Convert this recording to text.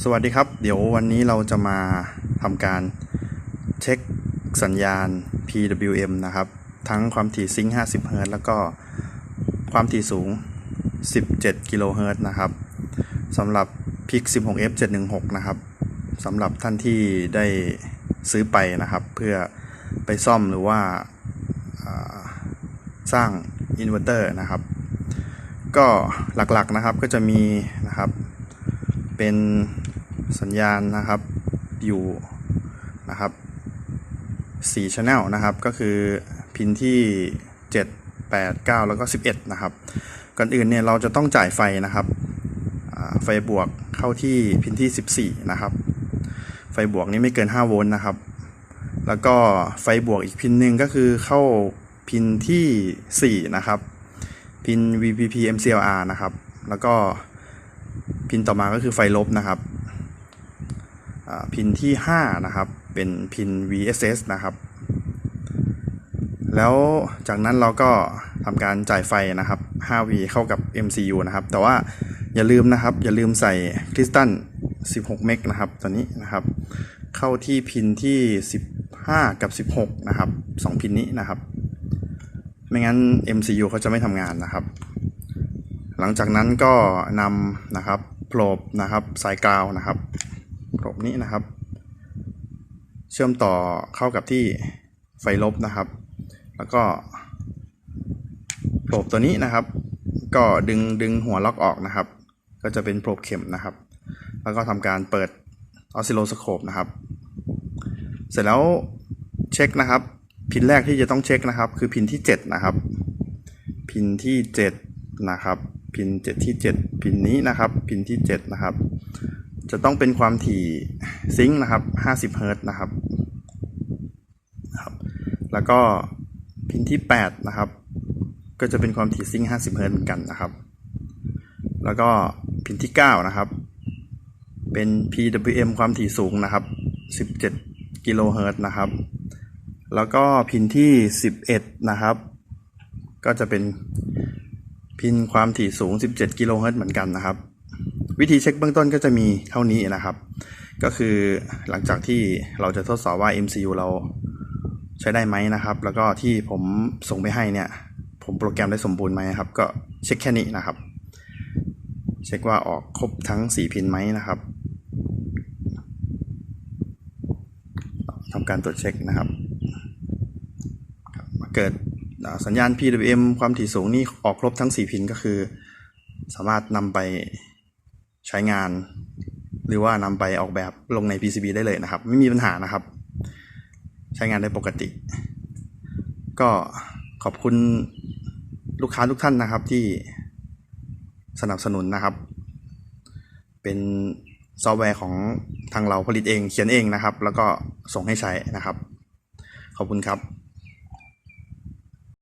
สวัสดีครับ เดี๋ยววันนี้เราจะมาทำการเช็คสัญญาณ PWM นะครับ ทั้งความถี่ซิงค์50เฮิรตแล้วก็ความถี่สูง 17 กิโลเฮิรตซ์นะครับสำหรับ PIC 16F 716 นะครับสำหรับท่านที่ได้ซื้อไปนะครับ เพื่อไปซ่อมหรือว่าอ่าสร้างอินเวอร์เตอร์นะครับ ก็หลักๆนะครับก็จะมีนะครับเป็น สัญญาณนะครับอยู่นะครับ4 channel นะครับ ก็คือพินที่ 7 8 9 แล้วก็ 11 นะครับ ก่อนอื่นเนี่ยเราจะต้องจ่ายไฟนะครับ ไฟบวกเข้าที่พินที่ 14 นะครับ ไฟบวกนี้ไม่เกิน 5 โวลต์นะครับ แล้วก็ไฟบวกอีกพินหนึ่งก็คือเข้าพินที่ 4 นะครับ พิน VPP MCLR นะครับ แล้วก็พินต่อมาก็คือไฟลบนะครับ พินที่ 5 นะครับ เป็นพิน VSS นะครับ แล้วจากนั้นเราก็ทำการจ่ายไฟนะครับ 5V เข้ากับ MCU นะครับ แต่ว่าอย่าลืมนะครับ อย่าลืมใส่คริสตัล 16 เมกนะครับตัวนี้นะครับ เข้าที่พินที่ 15 กับ 16 นะครับ 2 พินนี้นะครับ ไม่งั้น MCU เขาจะไม่ทำงานนะครับ หลังจากนั้นก็นำนะครับโผลบนะครับสายกาวนะครับ โผลบนี้นะครับ เชื่อมต่อเข้ากับที่ไฟลบนะครับ แล้วก็โผลบตัวนี้นะครับ ก็ดึงดึงหัวล็อกออกนะครับ ก็จะเป็นโผลบเข็มนะครับ แล้วก็ทำการเปิดออสซิโลสโคปนะครับ เสร็จแล้วเช็คนะครับ พินแรกที่จะต้องเช็คนะครับ คือพินที่ 7 นะครับ พินที่ 7 นะครับ พิน 7 ที่ 7 พินนี้นะครับ พินที่ 7 นะครับ จะต้องเป็นความถี่ซิงค์นะครับ 50 เฮิรตซ์นะครับ แล้วก็พินที่ 8 นะครับ ก็จะเป็นความถี่ซิงค์50 เฮิรตซ์เหมือนกันนะครับ แล้วก็พินที่ 9 นะครับ เป็น PWM ความถี่สูงนะครับ 17 กิโลเฮิรตซ์นะครับ แล้วก็พินที่ 11 นะครับ ก็จะเป็นพินความถี่สูง 17 กิโลเฮิรตซ์เหมือนกันนะครับ วิธีเช็คเบื้องต้นก็จะมีเท่านี้นะครับ ก็คือหลังจากที่เราจะทดสอบว่า MCU เราใช้ได้ไหมนะครับ แล้วก็ที่ผมส่งไปให้เนี่ย ผมโปรแกรมได้สมบูรณ์ไหมครับ ก็เช็คแค่นี้นะครับ เช็คว่าออกครบทั้ง 4 พินไหมนะครับทำการตรวจเช็คนะครับ เกิดสัญญาณ PWM ความถี่สูงนี่ออกครบทั้ง 4 พินก็คือ สามารถนำไป ใช้งาน หรือว่านำไปออกแบบลงใน PCB ได้เลยนะครับ ไม่มีปัญหานะครับ ใช้งานได้ปกติ ก็ขอบคุณลูกค้าทุกท่านนะครับที่สนับสนุนนะครับ เป็นซอฟต์แวร์ของทางเราผลิตเองเขียนเองนะครับ แล้วก็ส่งให้ใช้นะครับ ขอบคุณครับ